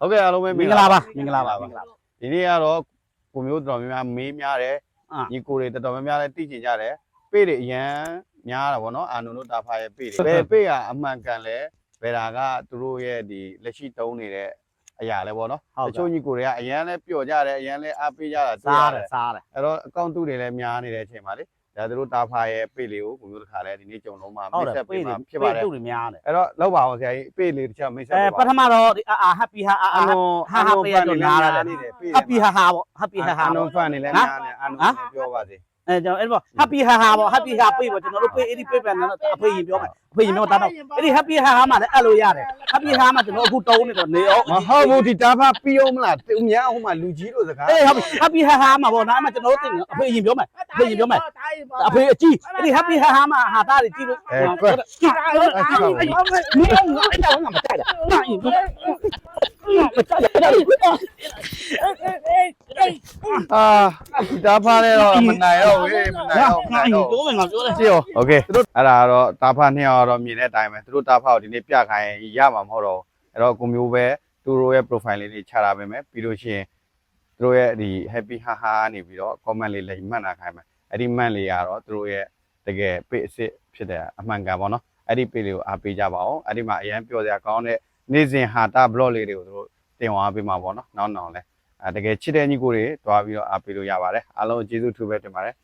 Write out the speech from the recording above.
ဟုတ်ကဲ့အားလုံးပဲမင်္ဂလာပါမင်္ဂလာပါမင်္ဂလာပါဒီနေ့ကတော့ကိုမျိုးတော်များများမေးများတယ်အာညီကိုတွေတော်တော်များများလည်းသိကျင်ကြတယ်ပေတွေအရန်များတာဗောနော်အာနုတို့တာဖာရဲ့ပေတွေဘယ်ပေကအမှန်ကန်လဲဘယ်တာကသူတို့ရဲ့ဒီလက်ရှိတုံးနေတဲ့အရာလဲဗောနော်ဟုတ်တကဲ့ချို့ညီကိုတွေကအရန်လည်းပျော်ကြတယ်အရန်လည်းအားပေးကြတာတွေ့စားရတယ်စားတယ်အဲ့တော့အကောင့်တူတွေလည်းများနေတဲ့အချိန်မှာလေ ဒါသူတို့တာဖာရဲ့ပေလေးကိုကိုမျိုးတစ်ခါလဲဒီနေ့ကြုံလုံးမှာဟုတ်မိတယ်တ်ဆက်ပေးပေးတယ်မှာဖြစ်ပါတယ်တူတွေများတယ်အဲ့တော့လောက်ပါအောင်ဆရာကြီးပေလေးတစ်ချက်မိတ်ဆက်အဲပေးပပါထမတော့ဒီအာဟပ်ပီဟာအာအနုဟာဟာပေးရတော့နားရတယ်နေတယ်ပေဟပ်ပီဟာဟာပေါ့ဟပ်ပီဟာဟာအနုပေါ့ဖန်နေလဲများနေအနုပြောပါစေ အဲကျွန်တော်အဲ့ပေါ့ဟပ်ပီဟာဟာပေါ့ဟပ်ပီဟာပေးပေါ့ကျွန်တော်တို့ပေးအဲ့ဒီပေးပြန်တော့အဖေရင်ပြောမယ်အဖေရင်ပြောတာတော့အဲ့ဒီဟပ်ပီဟာဟာမှလည်းအဲ့လိုရတယ်ဟပ်ပီဟာမှကျွန်တော်အခုတုံးနေတော့နေအောင်မဟုတ်ဘူးဒီတာဖပြီးအောင်မလားသူများဟိုမှာလူကြီးတို့စကားအေးဟုတ်ပြီဟပ်ပီဟာဟာမှပေါ့နားမှကျွန်တော်တို့သိနေအဖေရင်ပြောမယ်အဖေရင်ပြောမယ်အဖေအကြီးအဲ့ဒီဟပ်ပီဟာဟာမှဟာသားတွေကြည့်လို့အဲကွက်ကြည့်အဲ့ဒါအဲ့ဒါမင်းအဲ့ဒါငါမကြိုက်တာနိုင်ဘူးမကြိုက်တာ အာဒီတာဖလည်းတော့မနိုင်တော့ဝေးမနိုင်တော့မနိုင်တော့ ပြောမယ်ငါပြောတယ် ကြည့်ရောโอเคသူတို့အဲ့ဒါကတော့တာဖနှစ်ယောက်တော့မြင်တဲ့အတိုင်းပဲသူတို့တာဖကိုဒီနေ့ပြခိုင်းရမှာမဟုတ်တော့အဲ့တော့ကိုမျိုးပဲသူတို့ရဲ့ profile လေးတွေချတာပဲမယ်ပြီးလို့ရှိရင်သူတို့ရဲ့ဒီ happy haha နေပြီးတော့ comment လေးလည်းမှတ်နာခိုင်းမယ်အဲ့ဒီမှတ်လေးကတော့သူတို့ရဲ့တကယ် page အစ်စ်ဖြစ်တဲ့အမှန်ကန်ပေါ့နော်အဲ့ဒီ page လေးကိုအားပေးကြပါအောင်အဲ့ဒီမှာအရန်ပြောစရာကောင်းတဲ့နေ့စဉ်ဟာတာ blog လေးတွေကိုသူတို့တင်သွားပေးမှာပေါ့နော်နောက်နောက်လဲ အဲတကယ်ချစ်တဲ့ညီကိုတွေတွားပြီးတော့အားပေးလို့ရပါတယ်အားလုံးကျေးဇူးထူးပဲတင်ပါတယ်